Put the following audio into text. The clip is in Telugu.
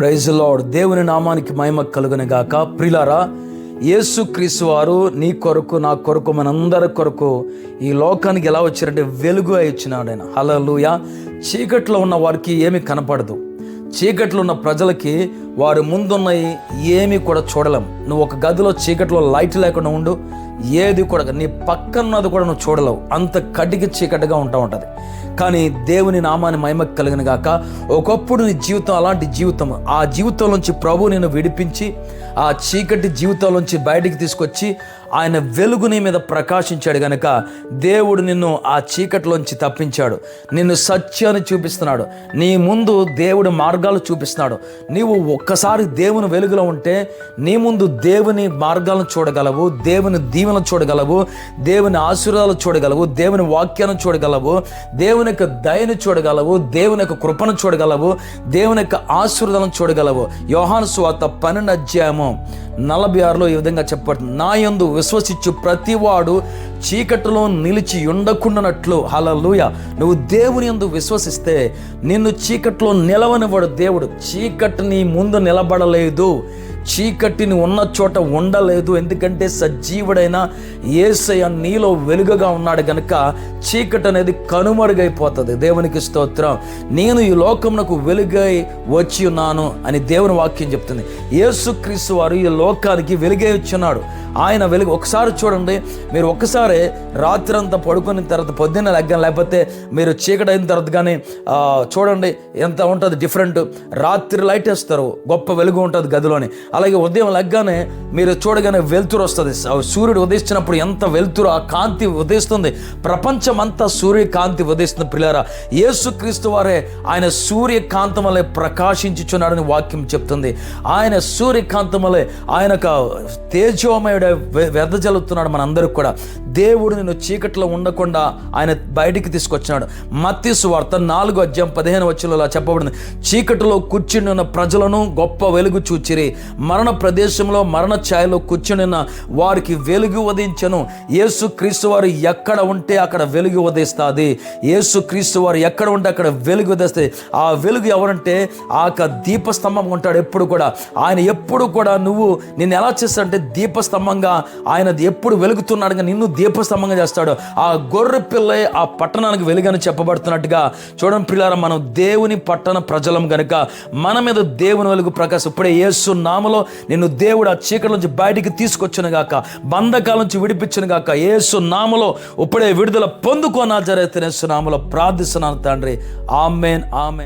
ప్రైజ్ లార్డ్ దేవుని నామానికి మహిమ కలుగును గాక. ప్రిలారా యేసు క్రీస్తు వారు నీ కొరకు నా కొరకు మనందరి కొరకు ఈ లోకానికి ఎలా వచ్చారంటే వెలుగు అయి వచ్చినాడు ఆయన. హలలుయ చీకట్లో ఉన్న వారికి ఏమి కనపడదు. చీకట్లో ఉన్న ప్రజలకి వారి ముందున్నవి ఏమి కూడా చూడలేం. నువ్వు ఒక గదిలో చీకట్లో లైట్ లేకుండా ఉండు ఏది కూడా నీ పక్కన్నది కూడా నువ్వు చూడలేవు. అంత కటికి చీకటిగా ఉంటా ఉంటుంది. కానీ దేవుని నామాన్ని మహిమకు కలిగిన గాక. ఒకప్పుడు నీ జీవితం అలాంటి జీవితం. ఆ జీవితంలోంచి ప్రభు నిన్ను విడిపించి ఆ చీకటి జీవితంలోంచి బయటికి తీసుకొచ్చి ఆయన వెలుగు నీ మీద ప్రకాశించాడు గనక దేవుడు నిన్ను ఆ చీకటిలోంచి తప్పించాడు. నిన్ను సత్యాన్ని చూపిస్తున్నాడు. నీ ముందు దేవుడి మార్గాలు చూపిస్తున్నాడు. నీవు ఒక్కసారి దేవుని వెలుగులో ఉంటే నీ ముందు దేవుని మార్గాలను చూడగలవు దేవుని దీవెనలు చూడగలవు దేవుని ఆశీర్వాదాలు చూడగలవు దేవుని వాక్యాలను చూడగలవు దేవుని యొక్క దయను చూడగలవు దేవుని యొక్క కృపను చూడగలవు దేవుని యొక్క ఆశీర్వాదాలను చూడగలవు. యోహాను స్వాత పన్నెండు అధ్యాయము నలభై ఆరులో ఈ విధంగా చెప్పబడుతుంది. నా యందు విశ్వసించు ప్రతివాడు చీకటిలో నిలిచి ఉండకుండానట్లు. హలలుయ నువ్వు దేవుని ఎందు విశ్వసిస్తే నిన్ను చీకట్లో నిలవనివాడు దేవుడు. చీకటి నీ ముందు నిలబడలేదు. చీకటిని ఉన్న చోట ఉండలేదు. ఎందుకంటే సజీవుడైన ఏసయ నీలో వెలుగుగా ఉన్నాడు కనుక చీకటి అనేది కనుమరుగైపోతుంది. దేవునికి స్తోత్రం. నేను ఈ లోకమునకు వెలుగై వచ్చి ఉన్నాను అని దేవుని వాక్యం చెప్తుంది. యేసుక్రీస్తు వారు ఈ లోకానికి వెలుగై వచ్చున్నాడు ఆయన వెలుగు ఒకసారి చూడండి. మీరు ఒకసారి రాత్రి అంతా పడుకున్న తర్వాత పొద్దున్న లెగ్గన లేకపోతే మీరు చీకటి అయిన తర్వాత కానీ చూడండి ఎంత ఉంటుంది డిఫరెంట్. రాత్రి లైట్ వేస్తారు. గొప్ప వెలుగు ఉంటుంది గదిలోని. అలాగే ఉదయం లెగ్గానే మీరు చూడగానే వెలుతురు వస్తుంది. సూర్యుడు ఉదయించినప్పుడు ఎంత వెలుతురు ఆ కాంతి ఉదయిస్తుంది. ప్రపంచం అంతా సూర్య కాంతి ఉదయిస్తుంది పిల్లరా యేసుక్రీస్తు వారే ఆయన సూర్యకాంతం వలె ప్రకాశించుచున్నాడని వాక్యం చెప్తుంది. ఆయన సూర్యకాంతం వలె ఆయన ఒక తేజోమయుడ వెదజల్లుతున్నాడు మనందరికి కూడా. దేవుడు నిన్ను చీకట్లో ఉండకుండా ఆయన బయటికి తీసుకొచ్చినాడు. మత్తి సువార్త నాలుగు అధ్యాయం పదిహేను వచ్చిన చెప్పబడింది. చీకటిలో కూర్చుని ఉన్న ప్రజలను గొప్ప వెలుగు చూచిరి. మరణ ప్రదేశంలో మరణ ఛాయలో కూర్చునిన వారికి వెలుగు ఉదయించను. యేసు క్రీస్తు వారు ఎక్కడ ఉంటే అక్కడ వెలుగు ఉదయిస్తుంది. యేసు క్రీస్తు వారు ఎక్కడ ఉంటే అక్కడ వెలుగు వదిస్తే ఆ వెలుగు ఎవరంటే ఆ యొక్క దీపస్తంభం ఉంటాడు ఎప్పుడు కూడా. ఆయన ఎప్పుడు కూడా నువ్వు నేను ఎలా చేస్తాడంటే దీపస్తంభంగా ఆయన ఎప్పుడు వెలుగుతున్నాడుగా నిన్ను దీపస్తంభంగా చేస్తాడు. ఆ గొర్రె పిల్ల ఆ పట్టణానికి వెలుగని చెప్పబడుతున్నట్టుగా చూడండి పిల్లారా మనం దేవుని పట్టణ ప్రజలం కనుక మన మీద దేవుని వెలుగు ప్రకాశం. ఇప్పుడే యేసు నామలు నిన్ను దేవుడు ఆ చీకటి నుంచి బయటికి తీసుకొచ్చును గాక బంధకాల నుంచి విడిపించును గాక ఏసు నామలో ఇప్పుడే విడుదల పొందుకోనా జరైతే యేసు నామలో ప్రార్థిస్తున్నాను తండ్రి. Amen amen.